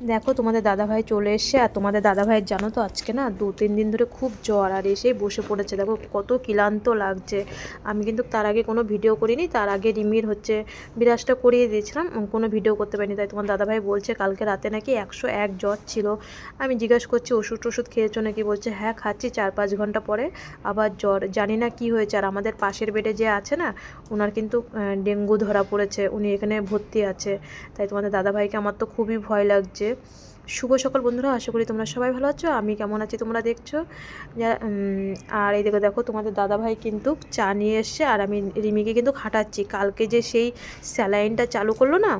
দেখো, তোমাদের দাদাভাই চলে এসছে। আর তোমাদের দাদাভাইয়ের জানো তো, আজকে না দু, তিন দিন ধরে খুব জ্বর, আর এসেই বসে পড়েছে। দেখো, কত ক্লান্ত লাগছে। আমি কিন্তু তার আগে কোনো ভিডিও করিনি, তার আগে রিমির হচ্ছে বিরাজটা করিয়ে দিয়েছিলাম। কোনো ভিডিও করতে পারিনি, তাই তোমার দাদাভাই বলছে, কালকে রাতে নাকি একশো এক জ্বর ছিল। আমি জিজ্ঞাসা করছি, ওষুধ টষুধ খেয়েছো নাকি? বলছে হ্যাঁ খাচ্ছি চার পাঁচ ঘণ্টা পরে, আবার জ্বর। জানি না কি হয়েছে। আর আমাদের পাশের বেডে যে আছে না ওনার কিন্তু ডেঙ্গু ধরা পড়েছে। উনি এখানে ভর্তি আছে। তাই তোমাদের দাদাভাইকে আমার তো খুবই ভয় লাগছে। শুভ সকল বন্ধুরা, আশা করি তোমরা সবাই ভালো আছো, আমি কেমন আছি তোমরা দেখছ? আর এই দেখো দেখো, তোমাদের দাদাভাই কিন্তু চা নিয়ে এসছে, আর আমি রিমিকে কিন্তু খাটাচ্ছি। কালকে যে সেই স্যালাইনটা চালু করল না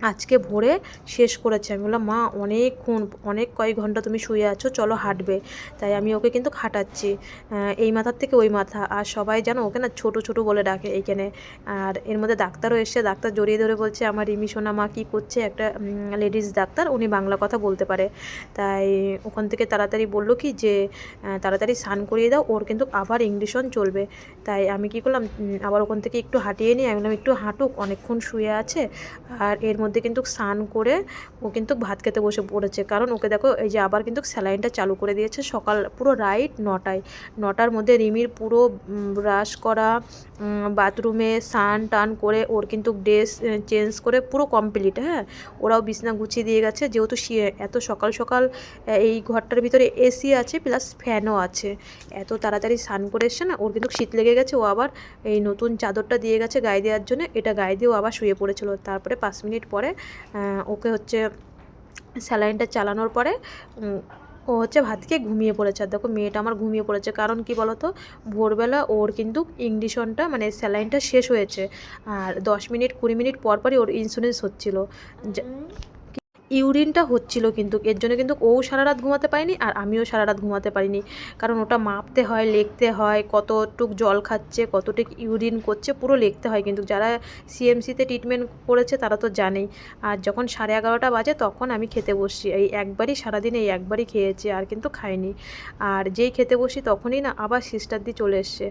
আজকে ভোরে শেষ করেছে। আমি বললাম, মা, অনেকক্ষণ, অনেক কয়েক ঘণ্টা তুমি শুয়ে আছো, চলো হাঁটবে। তাই আমি ওকে কিন্তু খাটাচ্ছি। এই মাথার থেকে ওই মাথা। আর সবাই জানো, ওকে না ছোট ছোট বলে ডাকে এইখানে। আর এর মধ্যে ডাক্তারও এসছে। ডাক্তার জড়িয়ে ধরে বলছে, আমার রিমি সোনা মা কী করছে? একটা লেডিস ডাক্তার, উনি বাংলা কথা বলতে পারে। তাই ওখান থেকে তাড়াতাড়ি বলল কি যে তাড়াতাড়ি স্নান করিয়ে দাও, ওর কিন্তু আবার ইংলিশন চলবে। তাই আমি কি করলাম আবার ওখান থেকে একটু হাঁটিয়ে নিয়ে আমি একটু হাঁটুক, অনেকক্ষণ শুয়ে আছে। আর এর মধ্যে কিন্তু স্নান করে ও কিন্তু ভাত খেতে বসে পড়েছে। কারণ ওকে দেখো এই যে আবার কিন্তু স্যালাইনটা চালু করে দিয়েছে সকাল পুরো রাইট নটায়। নটার মধ্যে রিমির পুরো ব্রাশ করা বাথরুমে স্নান টান করে ওর কিন্তু ড্রেস চেঞ্জ করে পুরো কমপ্লিট হ্যাঁ? ওরাও বিছনা গুছিয়ে দিয়ে গেছে, যেহেতু এত সকাল সকাল এই ঘরটার ভিতরে এসি আছে প্লাস ফ্যানও আছে। এত তাড়াতাড়ি স্নান করে এসছে না, ওর কিন্তু শীত লেগে গেছে, ও আবার এই নতুন চাদরটা দিয়ে গেছে গায়ে দেওয়ার জন্য। এটা গায়ে দিয়ে ও আবার শুয়ে পড়েছিল। তারপরে পাঁচ মিনিট পরে আহ, ওকে হচ্ছে স্যালাইনটা চালানোর পরে ও হচ্ছে ভাতকে ঘুমিয়ে পড়েছে। আর দেখো মেয়েটা আমার ঘুমিয়ে পড়েছে। কারণ কি বলতো? ভোরবেলা ওর কিন্তু ইঞ্জেকশনটা মানে স্যালাইনটা শেষ হয়েছে। আর দশ মিনিট কুড়ি মিনিট পর পরই ওর ইন্স্যুরেন্স হচ্ছিল। ইউরিনটা হচ্ছিল কিন্তু, এর জন্য কিন্তু ও সারা রাত ঘুমাতে পারিনি আর আমিও সারা রাত ঘুমাতে পারিনি। কারণ ওটা মাপতে হয়, লিখতে হয়, কতটুক জল খাচ্ছে, কতটুক ইউরিন করছে, পুরো লিখতে হয় কিন্তু। যারা সিএমসিতে ট্রিটমেন্ট করেছে তারা তো জানেই। আর যখন সাড়ে এগারোটা বাজে তখন আমি খেতে বসছি। এই একবারই সারাদিন এই একবারই খেয়েছি আর কিন্তু খাইনি। আর যেই খেতে বসি তখনই না আবার সিস্টার দিয়ে চলে এসছে।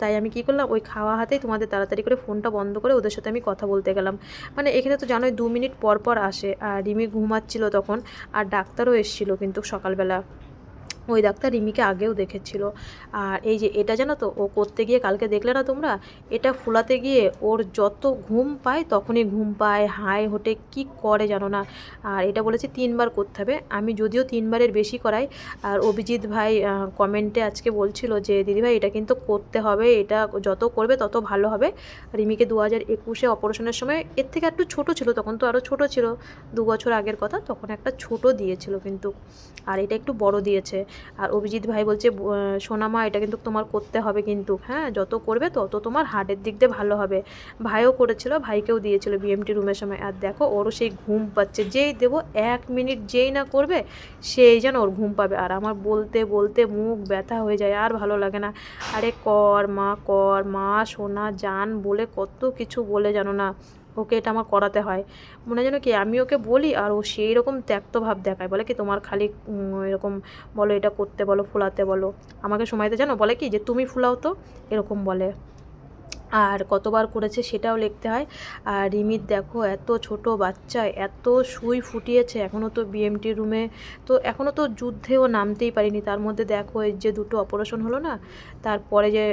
তাই আমি কী করলাম, ওই খাওয়া হাতেই তোমাদের তাড়াতাড়ি করে ফোনটা বন্ধ করে ওদের সাথে আমি কথা বলতে গেলাম। মানে এখানে তো জানোই দু মিনিট পর পর আসে, আর রিমি ঘুমাচ্ছিল তখন, আর ডাক্তারও এসেছিল কিন্তু সকালবেলা। ওই ডাক্তার রিমিকে আগেও দেখেছিল। আর এই যে এটা জানো তো, ও করতে গিয়ে কালকে দেখলে না তোমরা? এটা ফোলাতে গিয়ে ওর যত ঘুম পায় তখনই ঘুম পায় হাই হোটে কি করে জানো না? আর এটা বলেছে তিনবার করতে হবে। আমি যদিও তিনবারের বেশি করাই। আর অভিজিৎ ভাই কমেন্টে আজকে বলছিল যে দিদিভাই এটা কিন্তু করতে হবে। এটা যত করবে তত ভালো হবে। রিমিকে দু হাজার একুশে অপারেশনের সময় এর থেকে একটু ছোট ছিল, তখন তো আরও ছোট ছিল। দু বছর আগের কথা, তখন একটা ছোট দিয়েছিল কিন্তু। আর এটা একটু বড় দিয়েছে। আর অভিজিৎ ভাই বলছে সোনামা, এটা কিন্তু তোমার করতে হবে কিন্তু। হ্যাঁ যত করবে তত তোমার হার্টের দিক দিয়ে ভালো হবে। ভাইও করেছিল, ভাইকেও দিয়েছিল বিএমটি রুমের সময়। আর দেখো, ওরও সেই ঘুম পাচ্ছে। যেই দেবো এক মিনিট যেই না করবে, সেই যেন ওর ঘুম পাবে। আর আমার বলতে বলতে মুখ ব্যথা হয়ে যায়, আর ভালো লাগে না। আরে কর মা কর মা, সোনা, জান বলে কত কিছু বলে জানো না। ওকে এটা আমার করাতে হয়। মনে যেন কি আমি ওকে বলি আর ও সেই রকম ত্যাক্ত ভাব দেখায়। বলে কি তোমার খালি এরকম বলো এটা করতে বলো, ফুলাতে বলো। আমাকে সময়তে জানো? বলে কি যে তুমি ফুলাও তো, এরকম বলে। আর কতবার করেছে সেটাও লিখতে হয়। আর রিমির দেখো, এত ছোট বাচ্চা, এত সুই ফুটিয়েছে। এখনও তো বিএমটি রুমে তো এখনও তো যুদ্ধেও নামতেই পারিনি। তার মধ্যে দেখো, এই যে দুটো অপারেশন হলো না, তারপরে যে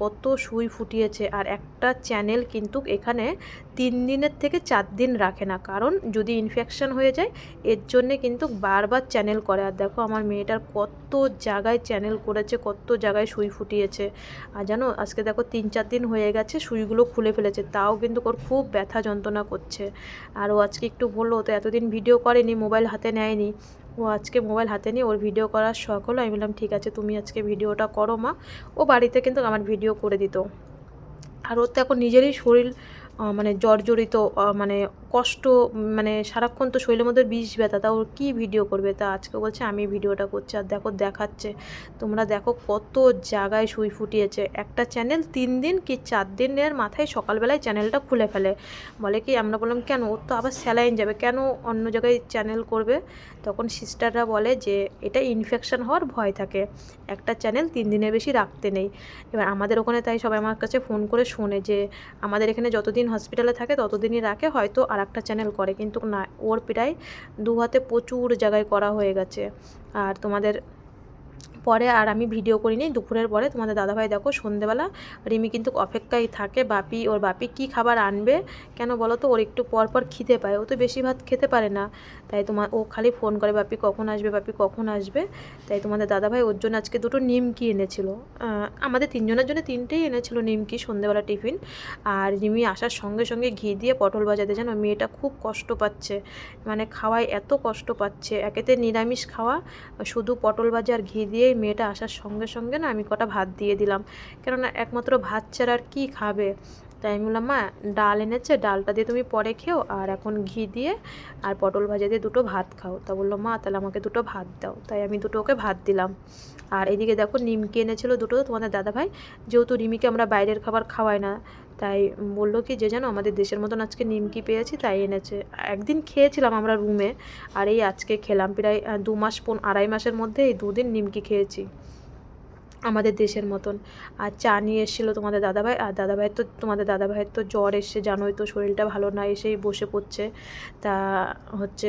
কত সুই ফুটিয়েছে। আর একটা চ্যানেল কিন্তু এখানে তিন দিনের থেকে চার দিন রাখে না। কারণ যদি ইনফেকশন হয়ে যায়, এর জন্যে কিন্তু বারবার চ্যানেল করে। আর দেখো, আমার মেয়েটার কত জায়গায় চ্যানেল করেছে, কত জায়গায় সুই ফুটিয়েছে। আর জানো, আজকে দেখো তিন চার দিন হয়ে গেছে। সুইগুলো খুলে ফেলেছে। তাও কিন্তু ওর খুব ব্যথা যন্ত্রণা করছে। আর ও আজকে একটু বলল তো এতদিন ভিডিও করেনি, মোবাইল হাতে নেয়নি। ও আজকে মোবাইল হাতে নিয়ে ওর ভিডিও করার শখ হলো। আমি বললাম, ঠিক আছে, তুমি আজকে ভিডিওটা করো মা। ও বাড়িতে কিন্তু আমার ভিডিও করে দিত। আর ওর তো এখন নিজেরই শরীর মানে জর্জরিত মানে কষ্ট মানে সারাক্ষণ তো শরীরের মধ্যে বিষ ব্যথা, তা ওর কী ভিডিও করবে? তা আজকে বলছে, আমি ভিডিওটা করছি আর দেখো দেখাচ্ছে। তোমরা দেখো কত জায়গায় সুই ফুটিয়েছে। একটা চ্যানেল তিন দিন কি চার দিনের মাথায় সকালবেলায় চ্যানেলটা খুলে ফেলে। বলে কি, আমরা বললাম, কেন? ওর তো আবার স্যালাইন যাবে। কেন অন্য জায়গায় চ্যানেল করবে? তখন সিস্টাররা বলে যে, এটা ইনফেকশন হওয়ার ভয় থাকে। একটা চ্যানেল তিন দিনের বেশি রাখতে নেই। এবার আমাদের ওখানে তাই সবাই আমার কাছে ফোন করে শোনে যে, আমাদের এখানে যতদিন হসপিটালে থাকে, ততদিনই রাখে। হয়তো একটা চ্যানেল করে, কিন্তু না, ওর প্রায় দু হাতে প্রচুর জায়গায় করা হয়ে গেছে। আর তোমাদের পরে আর আমি ভিডিও করিনি, দুপুরের পরে। তোমাদের দাদাভাই দেখো, সন্ধেবেলা রিমি কিন্তু অপেক্ষায় থাকে, বাপি, ওর বাপি কি খাবার আনবে, কেন বলো তো, ওর একটু পর পর খিদে পায়। ও তো বেশি ভাত খেতে পারে না। তাই তোমার ও খালি ফোন করে, বাপি কখন আসবে? বাপি কখন আসবে? তাই তোমাদের দাদাভাই ওর জন্য আজকে দুটো নিমকি এনেছিল। আমাদের তিনজনের জন্য তিনটেই এনেছিল নিমকি সন্ধেবেলা টিফিন। আর রিমি আসার সঙ্গে সঙ্গে ঘি দিয়ে পটল বাজাতে জানো, মেয়েটা খুব কষ্ট পাচ্ছে। মানে খাওয়ায় এত কষ্ট পাচ্ছে। একেতে নিরামিষ খাওয়া, শুধু পটল ভাজা আর ঘি দিয়েই মেয়েটা আসার সঙ্গে সঙ্গে না আমি কটা ভাত দিয়ে দিলাম। কেননা একমাত্র ভাত ছাড়া আর কী খাবে? তাই আমি বললাম মা ডাল এনেছে, ডালটা দিয়ে তুমি পরে খেও, আর এখন ঘি দিয়ে আর পটল ভাজা দিয়ে দুটো ভাত খাও। তা বলল, মা, তাহলে আমাকে দুটো ভাত দাও। তাই আমি দুটো ওকে ভাত দিলাম। আর এদিকে দেখো নিমকি এনেছিল দুটো তোমাদের দাদাভাই। যেহেতু রিমিকে আমরা বাইরের খাবার খাওয়াই না, তাই বলল কি যে, জানো, আমাদের দেশের মতন আজকে নিমকি পেয়েছি, তাই এনেছে। একদিন খেয়েছিলাম আমরা রুমে আর এই আজকে খেলাম প্রায় দু মাস পন, আড়াই মাসের মধ্যে এই দুদিন নিমকি খেয়েছি। আমাদের দেশের মতন। আর চা নিয়ে এসেছিল তোমাদের দাদাভাই, আর দাদাভাইয়ের তো, তোমাদের দাদাভাইয়ের তো জ্বর এসছে, জানোই তো শরীরটা ভালো না, এসেই বসে পড়ছে। তা হচ্ছে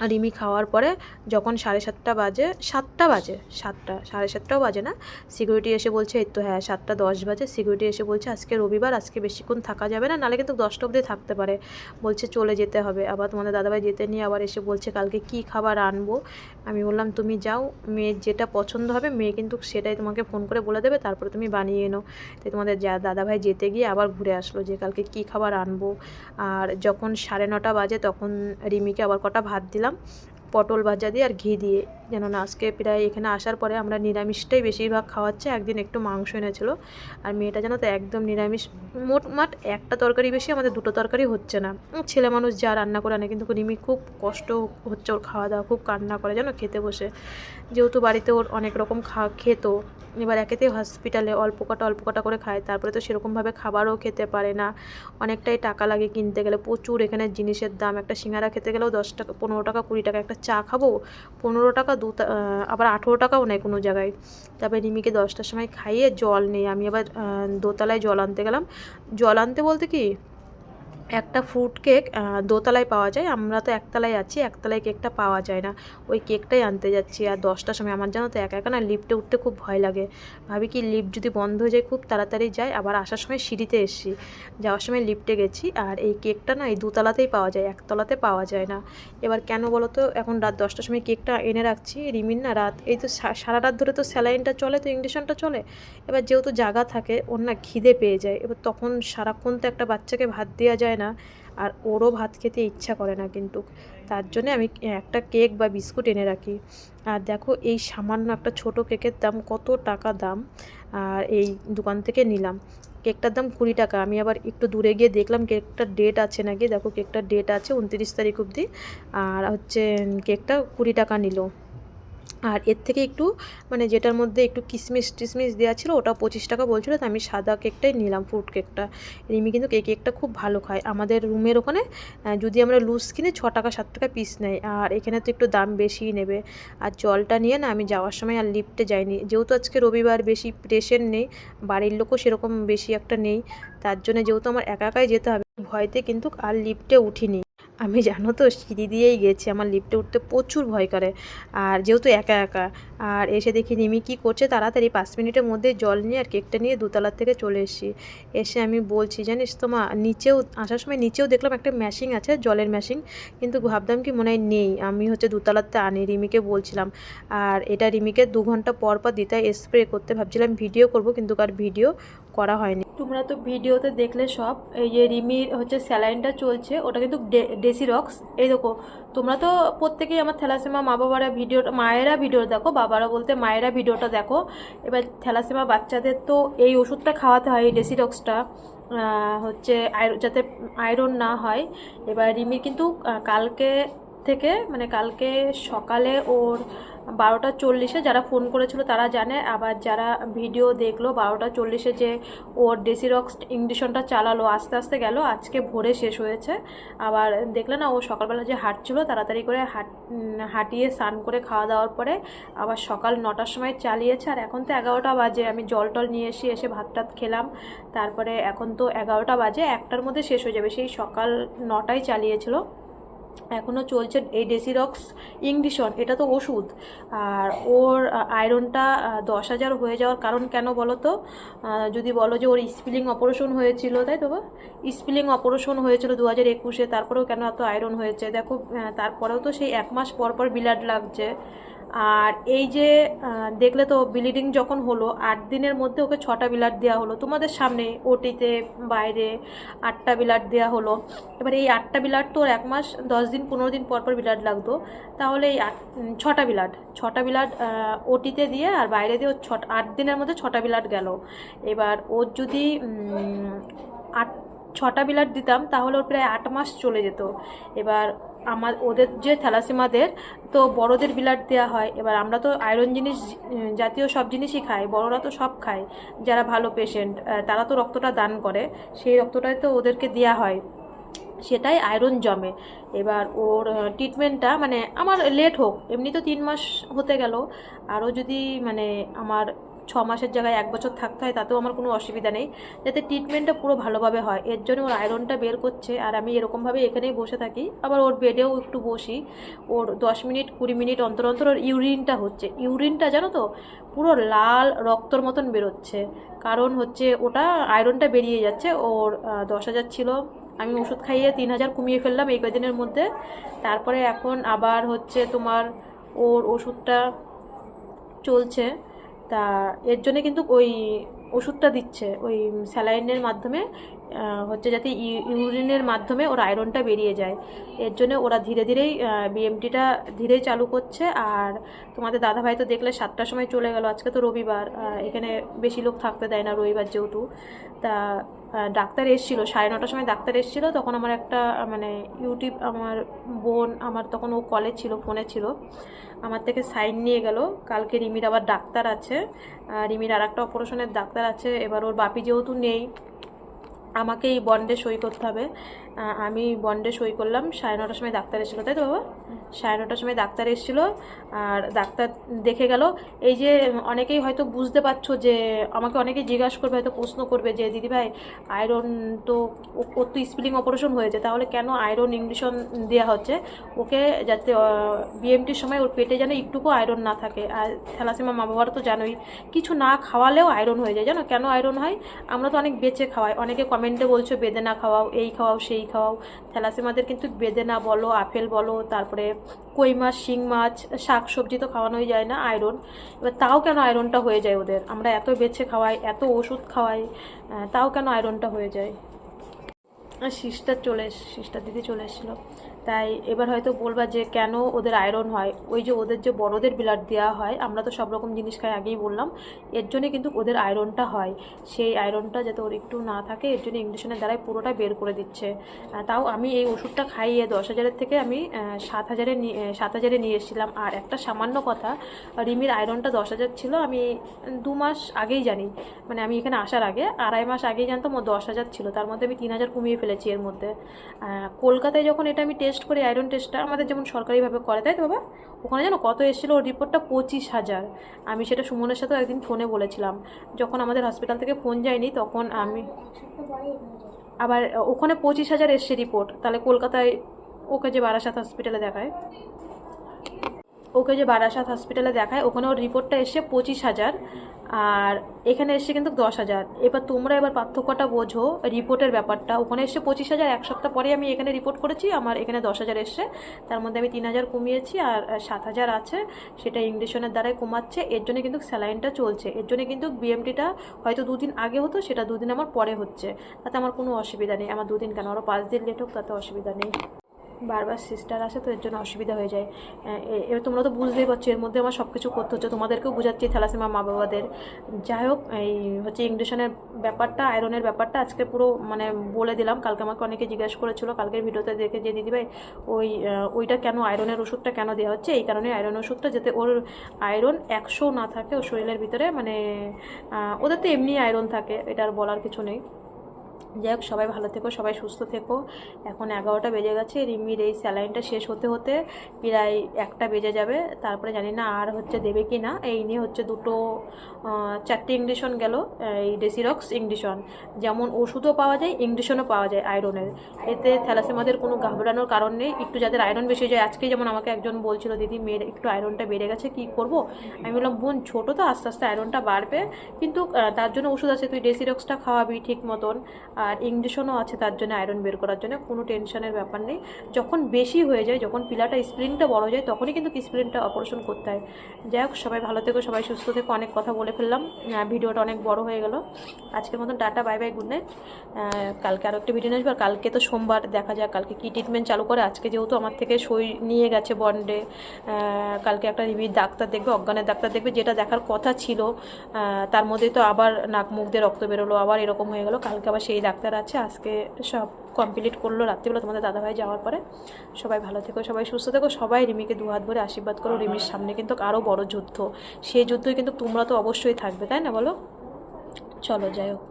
রিমি খাওয়ার পরে যখন সাড়ে সাতটা বাজে সাতটা বাজে, সাতটা, সাড়ে সাতটাও বাজে না সিকিউরিটি এসে বলছে, এই তো হ্যাঁ সাতটা দশ বাজে সিকিউরিটি এসে বলছে, আজকে রবিবার, আজকে বেশিক্ষণ থাকা যাবে না, নাহলে কিন্তু দশটা অবধি থাকতে পারে। বলছে, চলে যেতে হবে। আবার তোমাদের দাদাভাই যেতে নিয়ে আবার এসে বলছে, কালকে কি খাবার আনব? আমি বললাম, তুমি যাও মেয়ের যেটা পছন্দ হবে, মেয়ে কিন্তু সেটাই তোমাকে ফোন করে বলে দেবে, তারপরে তুমি বানিয়ে এনো। তাই তোমাদের যা দাদাভাই যেতে গিয়ে আবার ঘুরে আসলো যে, কালকে কি খাবার আনব? আর যখন সাড়ে নটা বাজে, তখন রিমিকে আবার কটা ভাত দিলাম পটল ভাজা দিয়ে আর ঘি দিয়ে। যেন না আজকে প্রায় এখানে আসার পরে আমরা নিরামিষটাই বেশিরভাগ খাওয়াচ্ছে। একদিন একটু মাংস এনেছিল। আর মেয়েটা যেন তো একদম নিরামিষ। মোটমাট একটা তরকারি বেশি, আমাদের দুটো তরকারি হচ্ছে না। ছেলে মানুষ যা রান্না করে আনে, কিন্তু রিমি খুব কষ্ট হচ্ছে ওর খাওয়া দাওয়া, খুব কান্না করে যেন খেতে বসে। যেহেতু বাড়িতে ওর অনেক রকম খা, খেত, এবার একেতেই হসপিটালে অল্প কটা অল্প কটা করে খায়। তারপরে তো সেরকমভাবে খাবারও খেতে পারে না। অনেকটাই টাকা লাগে কিনতে গেলে। প্রচুর এখানে জিনিসের দাম। একটা সিঙ্গারা খেতে গেলেও দশ টাকা, পনেরো টাকা, কুড়ি টাকা। একটা চা খাব, পনেরো টাকা দু আবার আঠেরো টাকাও নেয় কোনো জায়গায়। তারপরে রিমিকে দশটার সময় খাইয়ে জল নেই আমি আবার দোতলায় জল আনতে গেলাম। জল আনতে বলতে কি একটা ফ্রুট কেক দোতলায় পাওয়া যায়। আমরা তো একতলায় আছি, একতলায় কেকটা পাওয়া যায় না। ওই কেকটাই আনতে যাচ্ছি। আর দশটার সময় আমার জানো তো একা একা না লিফটে উঠতে খুব ভয় লাগে। ভাবি কি লিফট যদি বন্ধ হয়ে যায়, খুব তাড়াতাড়ি যায় আবার আসার সময় সিঁড়িতে এসছি। যাওয়ার সময় লিফটে গেছি। আর এই কেকটা না এই দুতলাতেই পাওয়া যায়, একতলাতে পাওয়া যায় না। এবার কেন বলো তো এখন রাত দশটার সময় কেকটা এনে রাখছি। রিমিন না রাত, এই তো সারা রাত ধরে তো স্যালাইনটা চলে, তো ইঞ্জেকশনটা চলে। এবার যেহেতু জায়গা থাকে, ওর না খিদে পেয়ে যায়। এবার তখন সারাক্ষণ তো একটা বাচ্চাকে ভাত দেওয়া যায় না। আর ওরও ভাত খেতে ইচ্ছা করে না কিন্তু। তার জন্যে আমি একটা কেক বা বিস্কুট এনে রাখি। আর দেখো এই সামান্য একটা ছোট কেকের দাম কত টাকা দাম? আর এই দোকান থেকে নিলাম। কেকটার দাম কুড়ি টাকা। আমি আবার একটু দূরে গিয়ে দেখলাম কেকটার ডেট আছে নাকি? দেখো কেকটার ডেট আছে উনত্রিশ তারিখ অবধি। আর হচ্ছে কেকটা কুড়ি টাকা নিল। আর এর থেকে একটু মানে যেটার মধ্যে একটু কিশমিশ টিশমিশ দেওয়া ছিল ওটা পঁচিশ টাকা বলছিল, তো আমি সাদা কেকটাই নিলাম ফ্রুট কেকটা রিমি কিন্তু এই কেকটা খুব ভালো খায়। আমাদের রুমের ওখানে যদি আমরা লুজ কিনি ছ টাকা, সাত টাকা পিস নেয়, আর এখানে তো একটু দাম বেশিই নেবে। আর জলটা নিয়ে না, আমি যাওয়ার সময় আর লিফটে যাইনি। যেহেতু আজকে রবিবার, বেশি পেশেন্ট নেই, বাড়ির লোকও সেরকম বেশি একটা নেই, তার জন্য যেহেতু আমার একা, একাই যেতে হবে, ভয়তে কিন্তু আর লিফটে উঠিনি। আমি জানো তো, সিঁড়ি দিয়েই গেছি। আমার লিফটে উঠতে প্রচুর ভয় করে। আর যেহেতু একা একা, আর এসে দেখি রিমি কী করছে, তাড়াতাড়ি পাঁচ মিনিটের মধ্যে জল নিয়ে আর কেকটা নিয়ে দোতলার থেকে চলে এসেছি। এসে আমি বলছি, জানিস তো মা, নিচেও, আসার সময় নিচেও দেখলাম একটা ম্যাশিং আছে, জলের ম্যাশিং কিন্তু ভাবতাম কি মনে হয় নেই। আমি হচ্ছে দোতলাতে আনি রিমিকে বলছিলাম। আর এটা রিমিকে দু ঘণ্টা পর পর দিতে স্প্রে করতে। ভাবছিলাম ভিডিও করব, কিন্তু আর ভিডিও করা হয়নি। তোমরা তো ভিডিওতে দেখলে সব, এই যে রিমির হচ্ছে স্যালাইনটা চলছে, ওটা কিন্তু ডেসিরক্স। এই দেখো, তোমরা তো প্রত্যেকেই আমার থ্যালাসেমা মা বাবারা ভিডিও, মায়েরা ভিডিও দেখো, বাবারা বলতে মায়েরা ভিডিওটা দেখো। এবার থ্যালাসেমা বাচ্চাদের তো এই ওষুধটা খাওয়াতে হয়, এই ডেসিরক্সটা হচ্ছে যাতে আয়রন না হয়। এবার রিমির কিন্তু কালকে থেকে মানে কালকে সকালে ওর বারোটা চল্লিশে যারা ফোন করেছিল তারা জানে, আবার যারা ভিডিও দেখল বারোটা চল্লিশে যে ওর ডেসিরক্স ইংলিশনটা চালালো, আস্তে আস্তে গেল, আজকে ভোরে শেষ হয়েছে। আবার দেখলে না, ও সকালবেলা যে হাঁটছিল, তাড়াতাড়ি করে হাট হাঁটিয়ে স্নান করে খাওয়া দাওয়ার পরে আবার সকাল নটার সময় চালিয়েছে। আর এখন তো এগারোটা বাজে, আমি জল টল নিয়ে এসে এসে ভাত টাত খেলাম। তারপরে এখন তো এগারোটা বাজে, একটার মধ্যে শেষ হয়ে যাবে। সেই সকাল নটায় চালিয়েছিল। এখনও চলছে এই ডেসিরক্স ইংডিশন এটা তো ওষুধ। আর ওর আয়রনটা দশ হাজার হয়ে যাওয়ার কারণ কেন বলো তো? যদি বলো যে ওর স্পিলিং অপারেশন হয়েছিল, তাই তো স্পিলিং অপারেশন হয়েছিল দু হাজার একুশে, তারপরেও কেন এত আয়রন হয়েছে? দেখো তারপরেও তো সেই এক মাস পর পর ব্লাড লাগছে। আর এই যে দেখলে তো ব্লিডিং যখন হলো, আট দিনের মধ্যে ওকে ছটা ব্লাড দেওয়া হলো। তোমাদের সামনে ওটিতে বাইরে আটটা ব্লাড দেওয়া হলো। এবার এই আটটা ব্লাড তো এক মাস, দশ দিন, পনেরো দিন পর পর ব্লাড লাগতো। তাহলে এই আট ছটা ব্লাড ছটা ব্লাড ওটিতে দিয়ে আর বাইরে দিয়ে ওর ছটা, আট দিনের মধ্যে ছটা ব্লাড গেল। এবার ওর যদি আট, ছটা ব্লাড দিতাম, তাহলে ওর প্রায় আট মাস চলে যেত। এবার আমার ওদের যে থ্যালাসিমাদের, তো বড়দের ব্লাড দেওয়া হয়। এবার আমরা তো আয়রন জিনিস জাতীয় সব জিনিসই খাই, বড়রা তো সব খায়। যারা ভালো পেশেন্ট তারা তো রক্তটা দান করে, সেই রক্তটাই তো ওদেরকে দেওয়া হয়। সেটাই আয়রন জমে। এবার ওর ট্রিটমেন্টটা মানে আমার লেট হোক এমনি তো তিন মাস হতে গেল। আরও যদি মানে আমার ছ মাসের জায়গায় এক বছর থাকতে হয়, তাতেও আমার কোনো অসুবিধা নেই। যাতে ট্রিটমেন্টটা পুরো ভালোভাবে হয়, এর জন্য ওর আয়রনটা বের করছে, আর আমি এরকমভাবে এখানেই বসে থাকি। আবার ওর বেডেও একটু বসি। ওর দশ মিনিট, কুড়ি মিনিট অন্তর অন্তর ওর ইউরিনটা হচ্ছে। ইউরিনটা জানো তো, পুরো লাল রক্তর মতন বেরোচ্ছে। কারণ হচ্ছে ওটা আয়রনটা বেরিয়ে যাচ্ছে। ওর দশ হাজার ছিল। আমি ওষুধ খাইয়ে তিন হাজার কমিয়ে ফেললাম এই কদিনের মধ্যে। তারপরে এখন আবার হচ্ছে তোমার ওর ওষুধটা চলছে। তা এর জন্য কিন্তু ওই ওষুধটা দিচ্ছে, ওই স্যালাইনের মাধ্যমে হচ্ছে যাতে ইউ- ইউরিনের মাধ্যমে ওর আয়রনটা বেরিয়ে যায়। এর জন্য ওরা ধীরে ধীরেই বিএমটিটা ধীরেই চালু করছে। আর তোমাদের দাদাভাই তো দেখলে সাতটার সময় চলে গেল, আজকে তো রবিবার এখানে বেশি লোক থাকতে দেয় না রবিবার যেহেতু। তা ডাক্তার এসেছিল, সাড়ে নটার সময় ডাক্তার এসেছিল, তখন আমার একটা মানে ইউটিউব, আমার বোন, আমার তখন ও কলে ছিল, ফোনে ছিল, আমার থেকে সাইন নিয়ে গেল, কালকে রিমির আবার ডাক্তার আছে রিমির আর একটা অপারেশনের ডাক্তার আছে, এবার ওর বাপি যেহেতু নেই আমাকে এই বন্ডে সই করতে হবে আমি বন্ডে সই করলাম, সাড়ে নটার সময় ডাক্তার এসেছিল, তাই তো বাবা? সাড়ে নটার সময় ডাক্তার এসেছিল, আর ডাক্তার দেখে গেল, এই যে অনেকেই হয়তো বুঝতে পারছ যে, আমাকে অনেকেই জিজ্ঞাসা করবে, হয়তো প্রশ্ন করবে যে দিদিভাই আয়রন তো ওর তো স্পিলিং অপারেশন হয়েছে, তাহলে কেন আয়রন ইংলিশন দেওয়া হচ্ছে? ওকে যাতে বিএমটির সময় ওর পেটে যেন একটুকু আয়রন না থাকে, আর থ্যালাসিমা মা বাবার তো জানোই, কিছু না খাওয়ালেও আয়রন হয়ে যায়, জানো? কেন আয়রন হয়? আমরা তো অনেক বেঁচে খাওয়াই, অনেকে কমেন্টে বলছো, বেদেনা খাওয়াও, এই খাওয়াও, সেই খাওয়াও থ্যালাসিমাদের কিন্তু বেদেনা বলো, আপেল বলো, তারপরে কই মাছ, শিং মাছ শাক সবজি তো খাওয়ানোই যায় না, আয়রন। এবার তাও কেন আয়রনটা হয়ে যায় ওদের? আমরা এত বেছে খাওয়াই, এত ওষুধ খাওয়াই তাও কেন আয়রনটা হয়ে যায়? সিস্টার চলে সিস্টার দিদি চলে এসেছিল। তাই এবার হয়তো বলবা যে কেন ওদের আয়রন হয়? ওই যে ওদের যে বড়দের ব্লাড দেওয়া হয়, আমরা তো সব রকম জিনিস খাই আগেই বললাম, এর জন্যে কিন্তু ওদের আয়রনটা হয়। সেই আয়রনটা যাতে ওর একটু না থাকে, এর জন্য ইংলিশনের দ্বারাই পুরোটা বের করে দিচ্ছে। তাও আমি এই ওষুধটা খাইয়ে দশ হাজারের থেকে আমি সাত হাজারে নিয়ে সাত হাজারে নিয়ে এসেছিলাম। আর একটা সামান্য কথা, রিমির আয়রনটা দশ হাজার ছিল, আমি দু মাস আগেই জানি। মানে আমি এখানে আসার আগে, আড়াই মাস আগেই জানতাম ও দশ হাজার ছিল, তার মধ্যে আমি তিন হাজার কমিয়ে ফেলেছি এর মধ্যে। কলকাতায় যখন এটা আমি টেস্ট করি আয়রন টেস্টটা আমাদের যেমন সরকারিভাবে করে, তাই তো বাবা? ওখানে জানো কত এসেছিল? ওর রিপোর্টটা পঁচিশ হাজার। আমি সেটা সুমনের সাথেও একদিন ফোনে বলেছিলাম। যখন আমাদের হসপিটাল থেকে ফোন যায়নি, তখন আমি আবার ওখানে পঁচিশ হাজার এসছে রিপোর্ট তাহলে কলকাতায় ওকে যে বারাসাত হসপিটালে দেখায়। ওকে যে বারাসাত হসপিটালে দেখায়, ওখানে ওর রিপোর্টটা এসে পঁচিশ হাজার, আর এখানে এসে কিন্তু দশ হাজার। এবার তোমরা এবার পার্থক্যটা বোঝো রিপোর্টের ব্যাপারটা। ওখানে এসে পঁচিশ হাজার, এক সপ্তাহ পরে আমি এখানে রিপোর্ট করেছি, আমার এখানে দশ হাজার এসছে। তার মধ্যে আমি তিন হাজার কমিয়েছি, আর সাত হাজার আছে। সেটা ইংলিশনের দ্বারাই কমাচ্ছে। এর জন্য কিন্তু স্যালাইনটা চলছে। এর জন্য কিন্তু বিএমটিটা হয়তো দুদিন আগে হতো, সেটা দুদিন আমার পরে হচ্ছে। তাতে আমার কোনো অসুবিধা নেই। আমার দুদিন কেন? আরও পাঁচ দিন লেট হোক, তাতে অসুবিধা নেই। বারবার সিস্টার আসে তো এর জন্য অসুবিধা হয়ে যায়। এবার তোমরা তো বুঝতেই পারছ, এর মধ্যে আমার সব কিছু করতে হচ্ছে, তোমাদেরকেও বোঝাচ্ছি থ্যালাসেমা মা বাবাদের। যাই হোক, এই হচ্ছে ইংলিশনের ব্যাপারটা আয়রনের ব্যাপারটা আজকে পুরো মানে বলে দিলাম। কালকে আমাকে অনেকে জিজ্ঞাসা করেছিল, কালকের ভিডিওতে দেখে যে দিদিভাই, ওই ওইটা কেন আয়রনের ওষুধটা কেন দেওয়া হচ্ছে? এই কারণে আয়রন ওষুধটা যাতে ওর আয়রন একশো না থাকে, ওর শরীরের ভিতরে মানে ওদের তো এমনি আয়রন থাকে এটা আর বলার কিছু নেই। যাই হোক, সবাই ভালো থেকো, সবাই সুস্থ থেকো। এখন এগারোটা বেজে গেছে, রিমির এই স্যালাইনটা শেষ হতে হতে প্রায় একটা বেজে যাবে। তারপরে জানি না আর হচ্ছে দেবে কি না। এই নিয়ে হচ্ছে দুটো চারটে ইংলিশন গেল, এই ডেসিরক্স ইংলিশন। যেমন ওষুধও পাওয়া যায়, ইংলিশনও পাওয়া যায় আয়রনের। এতে থ্যালাসেমাদের কোনো ঘাবড়ানোর কারণ নেই। একটু যাদের আয়রন বেশি যায়, আজকেই যেমন আমাকে একজন বলছিল, দিদি, মেয়ের একটু আয়রনটা বেড়ে গেছে, কি করব? আমি বললাম, বোন, ছোটো তো, আস্তে আস্তে আয়রনটা বাড়বে। কিন্তু তার জন্য ওষুধ আছে, তুই ডেসিরক্সটা খাওয়াবি ঠিক মতন। আর ইংলিশনও আছে তার জন্য আয়রন বের করার জন্য, কোনো টেনশনের ব্যাপার নেই। যখন বেশি হয়ে যায়, যখন পিলাটা স্প্রিনটা বড় যায়, তখনই কিন্তু স্প্রিনটা অপারেশন করতে হয়। যাই হোক, সবাই ভালো থেকো, সবাই সুস্থ থেকো, অনেক কথা বলে ফেললাম। ভিডিওটা অনেক বড় হয়ে গেল। আজকের মতন tata bye bye good night কালকে আরও একটা ভিডিও নিয়ে আসব। কালকে তো সোমবার, দেখা যাক, কালকে কী ট্রিটমেন্ট চালু করে। আজকে যেহেতু আমার থেকে সই নিয়ে গেছে বন্ডে কালকে একটা রিভির ডাক্তার দেখবে, অজ্ঞানের ডাক্তার দেখবে, যেটা দেখার কথা ছিল। তার মধ্যে তো আবার নাক মুখ দিয়ে রক্ত বেরোলো, আবার এরকম হয়ে গেলো। কালকে আবার সেই ডাক্তার আছে, আজকে সব কমপ্লিট করল রাত্রিবেলা তোমাদের দাদাভাই যাওয়ার পরে। সবাই ভালো থেকো, সবাই সুস্থ থেকো, সবাই রিমিকে দু হাত ভরে আশীর্বাদ করো। রিমির সামনে কিন্তু আরও বড় যুদ্ধ সেই যুদ্ধই কিন্তু তোমরা তো অবশ্যই থাকবে, তাই না বলো? চলো, যাই হোক।